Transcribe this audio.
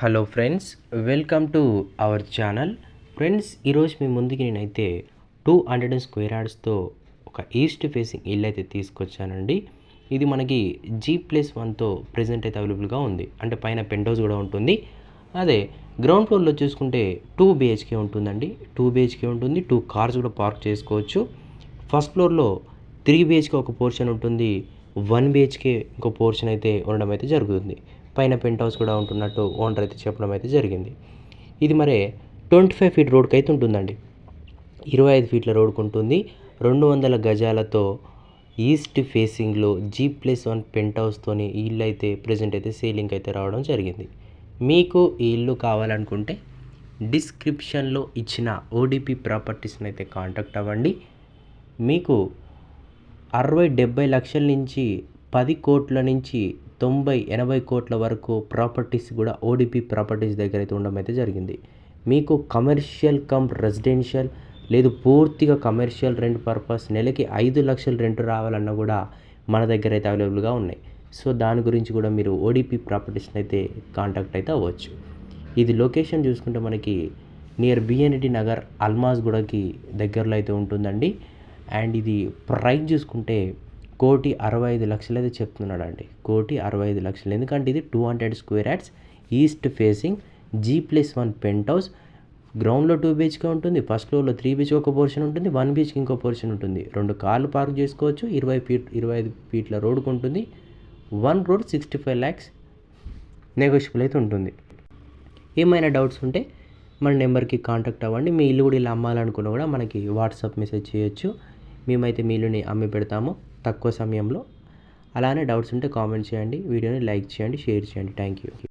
Hello friends welcome to our channel. Friends ఈరోజు మీ ముందుకి నేనైతే టూ హండ్రెడ్ స్క్వేర్ యార్డ్స్తో ఒక ఈస్ట్ ఫేసింగ్ ఇల్లు అయితే తీసుకొచ్చానండి. ఇది మనకి జీ ప్లస్ వన్తో ప్రజెంట్ అయితే అవైలబుల్గా ఉంది. అంటే పైన పెంట్ కూడా ఉంటుంది. అదే గ్రౌండ్ ఫ్లోర్లో చూసుకుంటే టూ బిహెచ్కే ఉంటుందండి. టూ బిహెచ్కే ఉంటుంది. టూ కార్స్ కూడా పార్క్ చేసుకోవచ్చు. ఫస్ట్ ఫ్లోర్లో త్రీ బిహెచ్కే ఒక పోర్షన్ ఉంటుంది. వన్ బిహెచ్కే ఇంకో పోర్షన్ అయితే ఉండడం అయితే జరుగుతుంది. పైన పెంట్ హౌస్ కూడా ఉంటున్నట్టు ఓనర్ అయితే చెప్పడం అయితే జరిగింది. ఇది మరి ట్వంటీ ఫైవ్ ఫీట్ రోడ్కి అయితే ఉంటుందండి. ఇరవై ఐదు ఫీట్ల రోడ్కు ఉంటుంది. రెండు వందల గజాలతో ఈస్ట్ ఫేసింగ్లో జీ ప్లస్ వన్ పెంట్ హౌస్తోని ఈ ఇల్లు అయితే ప్రజెంట్ అయితే సేలింగ్ అయితే రావడం జరిగింది. మీకు ఈ ఇల్లు కావాలనుకుంటే డిస్క్రిప్షన్లో ఇచ్చిన ఓడిపి ప్రాపర్టీస్ని అయితే కాంటాక్ట్ అవ్వండి. మీకు అరవై డెబ్బై లక్షల నుంచి పది కోట్ల నుంచి తొంభై ఎనభై కోట్ల వరకు ప్రాపర్టీస్ కూడా ఓడిపి ప్రాపర్టీస్ దగ్గర అయితే ఉండడం అయితే జరిగింది. మీకు కమర్షియల్ కమ్ రెసిడెన్షియల్ లేదు పూర్తిగా కమర్షియల్ రెంట్ పర్పస్ నెలకి ఐదు లక్షల రెంట్ రావాలన్నా కూడా మన దగ్గర అయితే అవైలబుల్గా ఉన్నాయి. సో దాని గురించి కూడా మీరు ఓడిపి ప్రాపర్టీస్ని అయితే కాంటాక్ట్ అయితే అవ్వచ్చు. ఇది లొకేషన్ చూసుకుంటే మనకి నియర్ బిఎన్డి నగర్ అల్మాజ్ గూడకి దగ్గరలో అయితే ఉంటుందండి. అండ్ ఇది ప్రైస్ చూసుకుంటే కోటి అరవై ఐదు లక్షలు అయితే చెప్తున్నాడు అండి కోటి అరవై ఐదు లక్షలు. ఎందుకంటే ఇది two hundred square yards east facing G plus one penthouse గ్రౌండ్లో టూ బీచ్గా ఉంటుంది ఫస్ట్ ఫ్లోర్లో త్రీ బీచ్ ఒక పోర్షన్ ఉంటుంది వన్ బీచ్కి ఇంకో పోర్షన్ ఉంటుంది. రెండు కార్లు పార్క్ చేసుకోవచ్చు ఇరవై ఫీట్ ఇరవై ఐదు ఫీట్ల రోడ్కు ఉంటుంది. One road sixty five lakhs negotiable అయితే ఉంటుంది. ఏమైనా డౌట్స్ ఉంటే మన నెంబర్కి కాంటాక్ట్ అవ్వండి. మీ ఇల్లు కూడా ఇలా అమ్మాలనుకున్నా కూడా మనకి వాట్సాప్ మెసేజ్ చేయొచ్చు. మేమైతే మీ ఇల్లుని అమ్మి పెడతాము. తక్కువ సమయంలో. అలానే డౌట్స్ ఉంటే కామెంట్ చేయండి. వీడియోని లైక్ చేయండి షేర్ చేయండి. Thank you